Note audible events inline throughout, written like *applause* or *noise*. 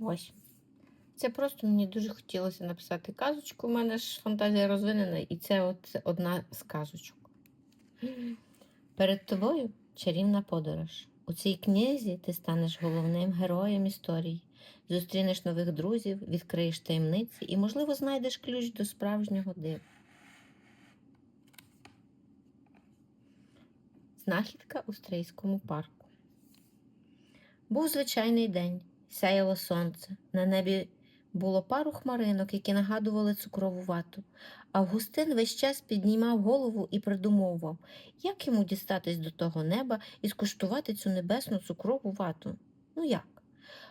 Ось. Це просто мені дуже хотілося написати казочку. У мене ж фантазія розвинена, і це от одна з казочок. Перед тобою чарівна подорож. У цій книзі ти станеш головним героєм історії, зустрінеш нових друзів, відкриєш таємниці і, можливо, знайдеш ключ до справжнього дива. Знахідка у стрийському парку. Був звичайний день, сяяло сонце. На небі було пару хмаринок, які нагадували цукрову вату. Августин весь час піднімав голову і придумовував, як йому дістатись до того неба і скуштувати цю небесну цукрову вату. Ну як?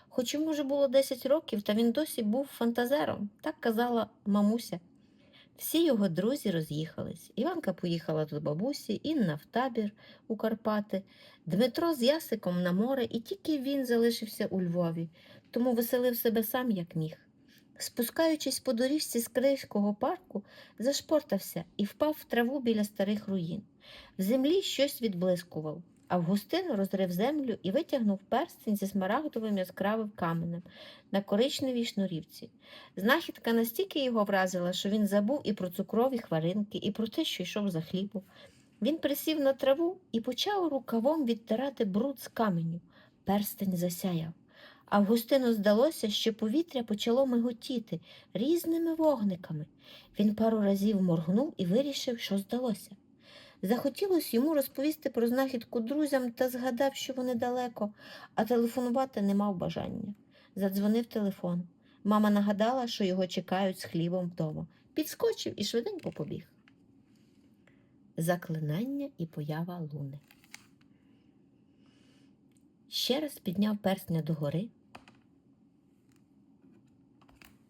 Хоч йому вже було 10 років, та він досі був фантазером, так казала мамуся. Всі його друзі роз'їхались. Іванка поїхала до бабусі, Інна в табір у Карпати, Дмитро з Ясиком на море, і тільки він залишився у Львові, тому веселив себе сам як міг. Спускаючись по доріжці з Криївського парку, зашпортався і впав в траву біля старих руїн. В землі щось відблискував. Августин розрив землю і витягнув перстень зі смарагдовим яскравим каменем на коричневій шнурівці. Знахідка настільки його вразила, що він забув і про цукрові хваринки, і про те, що йшов за хлібом. Він присів на траву і почав рукавом відтирати бруд з каменю. Перстень засяяв. Августину здалося, що повітря почало миготіти різними вогниками. Він пару разів моргнув і вирішив, що здалося. Захотілося йому розповісти про знахідку друзям та згадав, що вони далеко, а телефонувати не мав бажання. Задзвонив телефон. Мама нагадала, що його чекають з хлібом вдома. Підскочив і швиденько побіг. Заклинання і поява луни. Ще раз підняв перстня догори.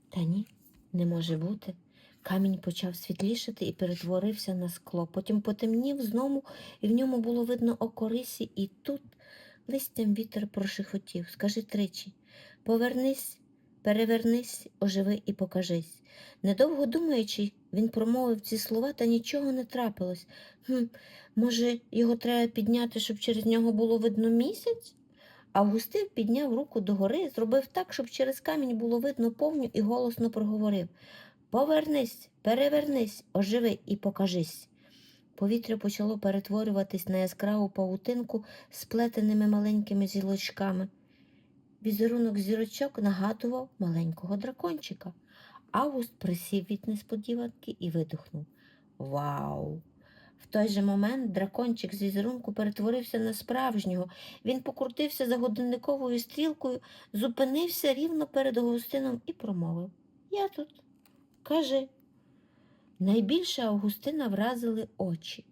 Та ні, не може бути. Камінь почав світлішати і перетворився на скло. Потім потемнів знову, і в ньому було видно окорисі, і тут листям вітер прошихотів. Скажи тричі повернись, перевернись, оживи і покажись. Недовго думаючи, він промовив ці слова, та нічого не трапилось. Хм, може, його треба підняти, щоб через нього було видно місяць? Августин підняв руку догори, зробив так, щоб через камінь було видно повню і голосно проговорив Повернись, перевернись, оживи і покажись. Повітря почало перетворюватись на яскраву павутинку з плетеними маленькими зілочками. Візерунок зірочок нагадував маленького дракончика. Август присів від несподіванки і видихнув. Вау! В той же момент дракончик з візерунку перетворився на справжнього. Він покрутився за годинниковою стрілкою, зупинився рівно перед Августином і промовив Я тут. Кажи. Найбільше Августина вразили очі,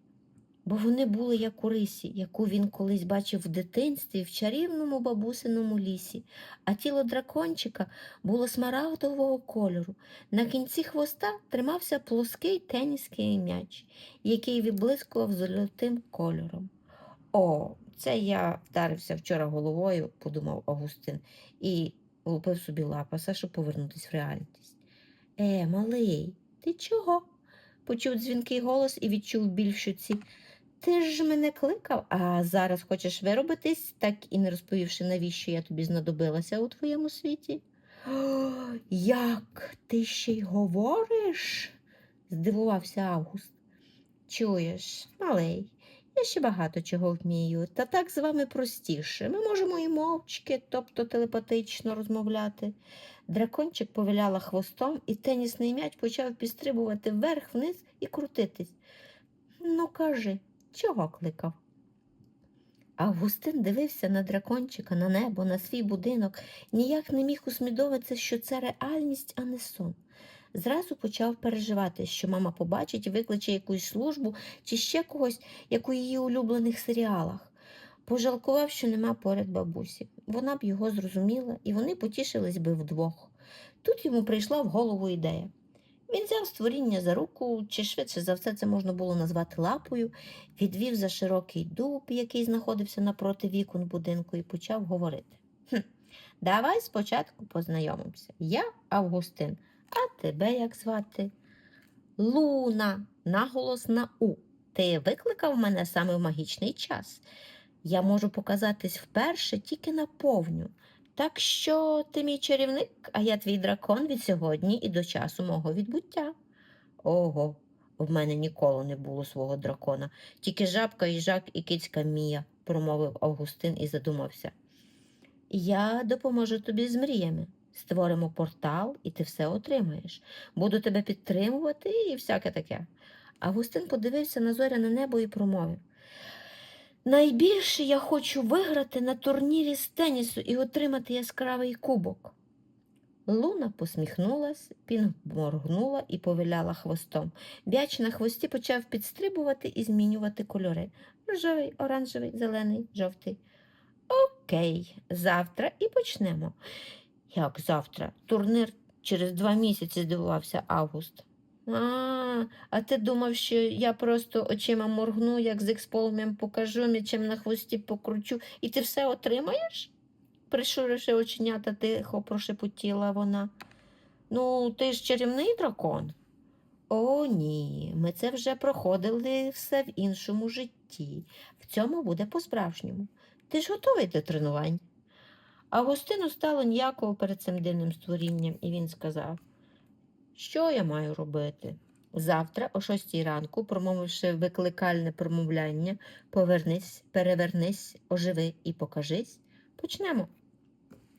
бо вони були як у рисі, яку він колись бачив в дитинстві в чарівному бабусиному лісі, а тіло дракончика було смарагдового кольору. На кінці хвоста тримався плоский теніський м'яч, який відблискував золотим кольором. О, це я вдарився вчора головою, подумав Августин, і лупив собі лапаса, щоб повернутися в реальність. Е, малий, ти чого? почув дзвінкий голос і відчув біль в щуці. Ти ж мене кликав, а зараз хочеш виробитись, так і не розповівши, навіщо я тобі знадобилася у твоєму світі. О, *gasps* як ти ще й говориш? здивувався Август. Чуєш, малий, я ще багато чого вмію, та так з вами простіше. Ми можемо і мовчки, тобто телепатично розмовляти. Дракончик повиляла хвостом, і тенісний м'яч почав підстрибувати вверх-вниз і крутитись. Ну, кажи, чого кликав? Августин дивився на дракончика, на небо, на свій будинок, ніяк не міг усмідовитися, що це реальність, а не сон. Зразу почав переживати, що мама побачить і викличе якусь службу чи ще когось, як у її улюблених серіалах. Пожалкував, що нема поряд бабусі. Вона б його зрозуміла, і вони потішились би вдвох. Тут йому прийшла в голову ідея. Він взяв створіння за руку, чи швидше за все це можна було назвати лапою, відвів за широкий дуб, який знаходився напроти вікон будинку, і почав говорити. «Хм, Давай спочатку познайомимося. Я Августин, а тебе як звати? Луна, наголос на У. Ти викликав мене саме в магічний час. Я можу показатись вперше тільки на повню. Так що ти мій чарівник, а я твій дракон від сьогодні і до часу мого відбуття. Ого, в мене ніколи не було свого дракона, тільки жабка, їжак і кицька Мія, промовив Августин і задумався. Я допоможу тобі з мріями. Створимо портал, і ти все отримаєш. Буду тебе підтримувати і всяке таке. Августин подивився на зоряне небо і промовив. Найбільше я хочу виграти на турнірі з тенісу і отримати яскравий кубок. Луна посміхнулась, підморгнула і повиляла хвостом. Б'яч на хвості почав підстрибувати і змінювати кольори рожевий, оранжевий, зелений, жовтий. Окей, завтра і почнемо. Як завтра? Турнір через два місяці, здивувався Август. А, а ти думав, що я просто очима моргну, як з експолум'ям покажу, м'ячем на хвості покручу, і ти все отримаєш? Пришуривши оченята, тихо прошепотіла вона. Ну, ти ж чарівний дракон. О, ні, ми це вже проходили все в іншому житті. В цьому буде по-справжньому. Ти ж готовий до тренувань? Агустину стало ніяково перед цим дивним створінням, і він сказав, що я маю робити? Завтра, о шостій ранку, промовивши викликальне промовляння, повернись, перевернись, оживи і покажись, почнемо.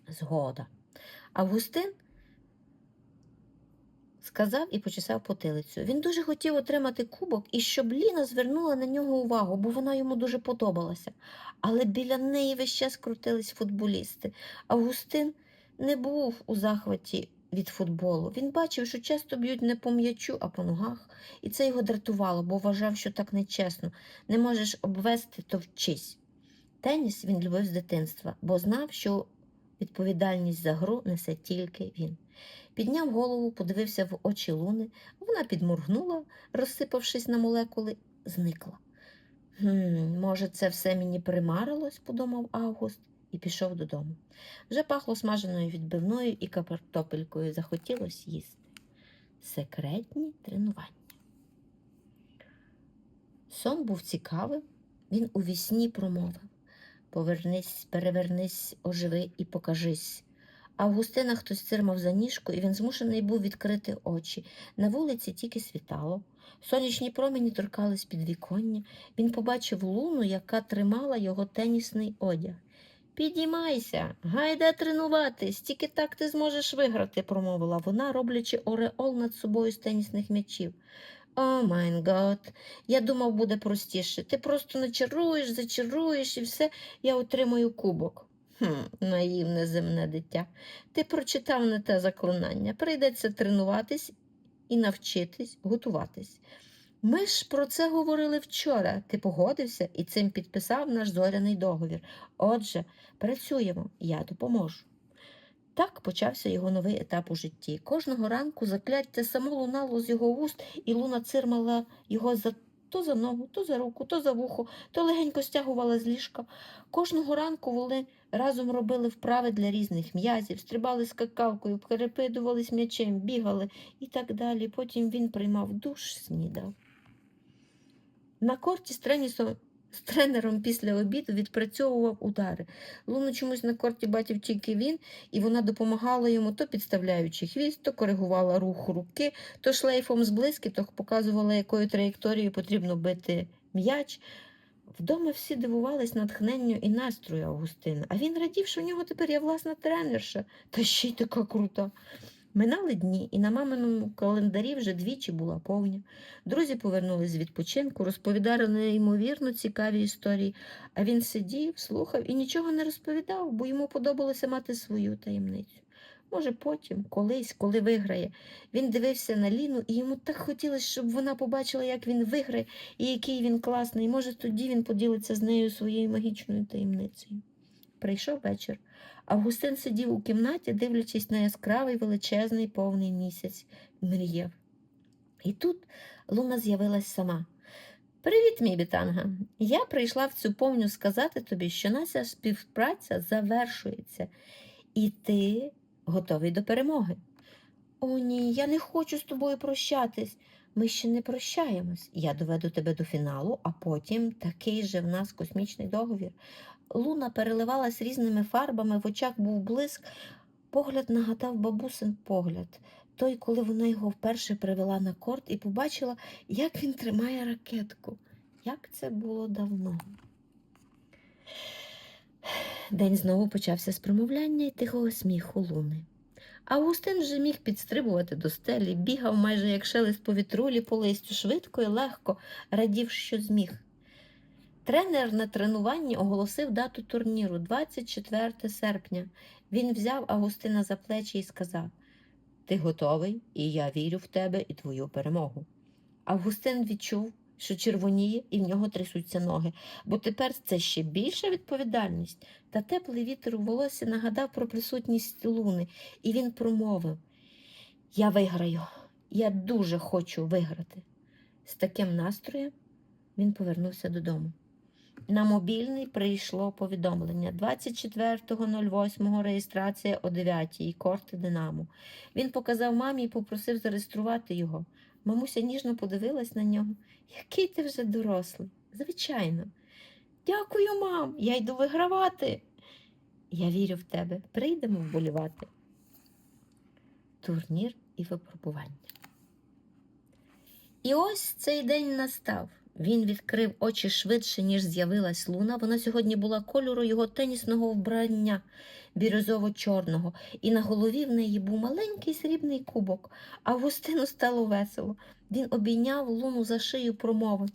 Згода. Августин сказав і почесав потилицю. Він дуже хотів отримати кубок і щоб Ліна звернула на нього увагу, бо вона йому дуже подобалася. Але біля неї весь час крутились футболісти. Августин не був у захваті від футболу. Він бачив, що часто б'ють не по м'ячу, а по ногах, і це його дратувало, бо вважав, що так нечесно. Не можеш обвести, то вчись. Теніс він любив з дитинства, бо знав, що відповідальність за гру несе тільки він. Підняв голову, подивився в очі луни, вона підморгнула, розсипавшись на молекули, зникла. «Хм, може, це все мені примарилось, подумав Август і пішов додому. Вже пахло смаженою відбивною і картопелькою, захотілось їсти. Секретні тренування. Сон був цікавим, він у вісні промовив Повернись, перевернись, оживи і покажись. Августина хтось цирмав за ніжку, і він змушений був відкрити очі. На вулиці тільки світало. Сонячні промені торкались під віконня. Він побачив луну, яка тримала його тенісний одяг. Підіймайся, гайда тренуватись, тільки так ти зможеш виграти, промовила вона, роблячи ореол над собою з тенісних м'ячів. О, майн гот, я думав, буде простіше. Ти просто начаруєш, зачаруєш і все, я отримаю кубок. Хм, наївне земне дитя. Ти прочитав не те заклинання. Прийдеться тренуватись і навчитись готуватись. Ми ж про це говорили вчора. Ти погодився і цим підписав наш зоряний договір. Отже, працюємо, я допоможу. Так почався його новий етап у житті. Кожного ранку закляття само лунало з його вуст, і луна цирмала його за то за ногу, то за руку, то за вухо, то легенько стягувала з ліжка. Кожного ранку вони разом робили вправи для різних м'язів, стрибали скакалкою, перепидувались м'ячем, бігали і так далі. Потім він приймав душ, снідав. На корті з тренісом з тренером після обіду відпрацьовував удари. Луну чомусь на корті бачив тільки він, і вона допомагала йому, то підставляючи хвіст, то коригувала рух руки, то шлейфом зблизьки, то показувала, якою траєкторією потрібно бити м'яч. Вдома всі дивувались натхненню і настрою Августина, а він радів, що в нього тепер є власна тренерша, та ще й така крута. Минали дні, і на маминому календарі вже двічі була повня. Друзі повернулись з відпочинку, розповідали неймовірно цікаві історії, а він сидів, слухав і нічого не розповідав, бо йому подобалося мати свою таємницю. Може, потім, колись, коли виграє, він дивився на Ліну, і йому так хотілося, щоб вона побачила, як він виграє і який він класний. Може, тоді він поділиться з нею своєю магічною таємницею. Прийшов вечір. Августин сидів у кімнаті, дивлячись на яскравий величезний повний місяць, мріяв. І тут Луна з'явилась сама. Привіт, мій бітанга. Я прийшла в цю повню сказати тобі, що наша співпраця завершується, і ти готовий до перемоги. О, ні, я не хочу з тобою прощатись. Ми ще не прощаємось. Я доведу тебе до фіналу, а потім такий же в нас космічний договір. Луна переливалась різними фарбами, в очах був блиск. Погляд нагадав бабусин погляд. Той, коли вона його вперше привела на корт і побачила, як він тримає ракетку. Як це було давно. День знову почався з промовляння і тихого сміху луни. Августин вже міг підстрибувати до стелі, бігав майже як шелест по вітрулі по листю, швидко і легко, радів, що зміг. Тренер на тренуванні оголосив дату турніру 24 серпня. Він взяв Августина за плечі і сказав: Ти готовий, і я вірю в тебе і твою перемогу. Августин відчув, що червоніє і в нього трясуться ноги, бо тепер це ще більша відповідальність. Та теплий вітер у волосі нагадав про присутність луни, і він промовив: Я виграю, я дуже хочу виграти. З таким настроєм він повернувся додому. На мобільний прийшло повідомлення 24.08 реєстрація о 9 корти Динамо. Він показав мамі і попросив зареєструвати його. Мамуся ніжно подивилась на нього. Який ти вже дорослий? Звичайно. Дякую, мам, я йду вигравати. Я вірю в тебе. Прийдемо вболівати. Турнір і випробування. І ось цей день настав. Він відкрив очі швидше, ніж з'явилась луна. Вона сьогодні була кольору його тенісного вбрання бірюзово-чорного, і на голові в неї був маленький срібний кубок. Августину стало весело. Він обійняв луну за шию, промовив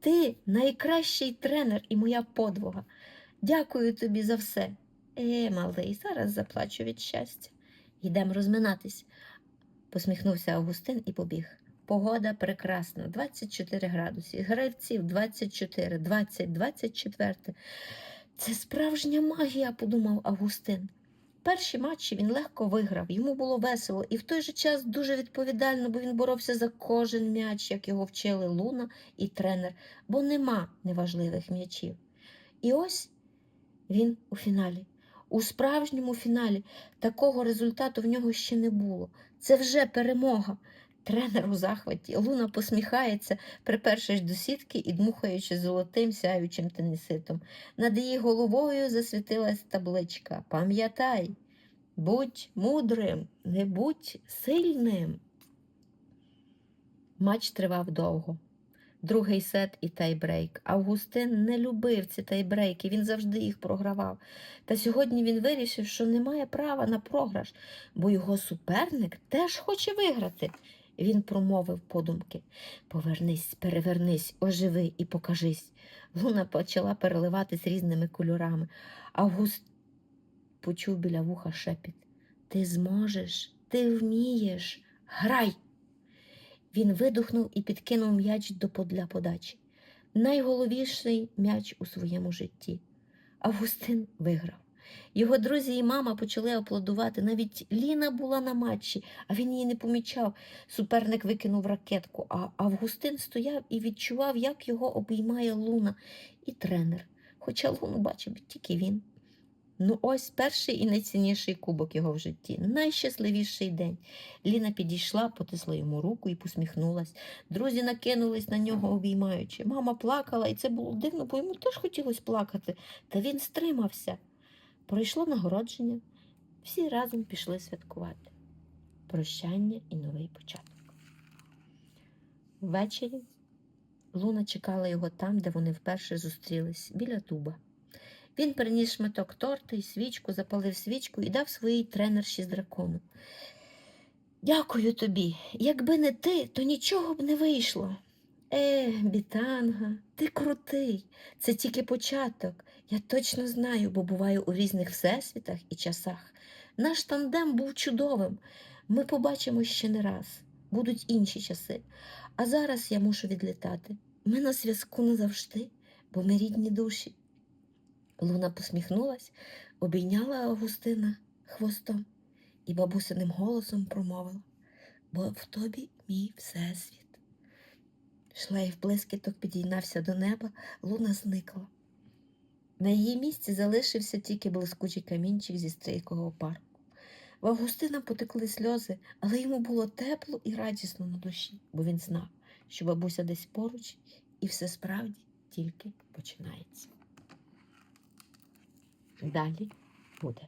Ти найкращий тренер і моя подвога. Дякую тобі за все. Е, малий, зараз заплачу від щастя. Йдемо розминатись, посміхнувся Августин і побіг. Погода прекрасна, 24 градуси, гравців 24, 20, 24. Це справжня магія, подумав Августин. Перші матчі він легко виграв, йому було весело і в той же час дуже відповідально, бо він боровся за кожен м'яч, як його вчили Луна і тренер, бо нема неважливих м'ячів. І ось він у фіналі. У справжньому фіналі такого результату в нього ще не було. Це вже перемога. Тренер у захваті. Луна посміхається, припершись до сітки і дмухаючи золотим сяючим теніситом. Над її головою засвітилась табличка. Пам'ятай, будь мудрим, не будь сильним. Матч тривав довго. Другий сет і тайбрейк. Августин не любив ці тайбрейки, він завжди їх програвав. Та сьогодні він вирішив, що не має права на програш, бо його суперник теж хоче виграти. Він промовив подумки Повернись, перевернись, оживи і покажись. Луна почала переливатись різними кольорами. Август почув біля вуха шепіт Ти зможеш, ти вмієш, грай. Він видухнув і підкинув м'яч для подачі. Найголовіший м'яч у своєму житті. Августин виграв. Його друзі і мама почали аплодувати. Навіть Ліна була на матчі, а він її не помічав. Суперник викинув ракетку, а Августин стояв і відчував, як його обіймає Луна і тренер. Хоча Луну бачив тільки він. Ну, ось перший і найцінніший кубок його в житті, найщасливіший день. Ліна підійшла, потисла йому руку і посміхнулась. Друзі накинулись на нього, обіймаючи. Мама плакала, і це було дивно, бо йому теж хотілося плакати, та він стримався. Пройшло нагородження, всі разом пішли святкувати. Прощання і новий початок. Ввечері Луна чекала його там, де вони вперше зустрілись, біля дуба. Він приніс шматок торта і свічку, запалив свічку і дав своїй тренерші з дракону. Дякую тобі. Якби не ти, то нічого б не вийшло. Е, бітанга, ти крутий. Це тільки початок. Я точно знаю, бо буваю у різних всесвітах і часах. Наш тандем був чудовим. Ми побачимо ще не раз. Будуть інші часи. А зараз я мушу відлітати. Ми на зв'язку назавжди, бо ми рідні душі. Луна посміхнулась, обійняла Августина хвостом і бабусиним голосом промовила, бо в тобі мій всесвіт. Шлейф блискіток підійнався до неба, луна зникла. На її місці залишився тільки блискучий камінчик зі стрийкого парку. В Августина потекли сльози, але йому було тепло і радісно на душі, бо він знав, що бабуся десь поруч, і все справді тільки починається. Далі буде.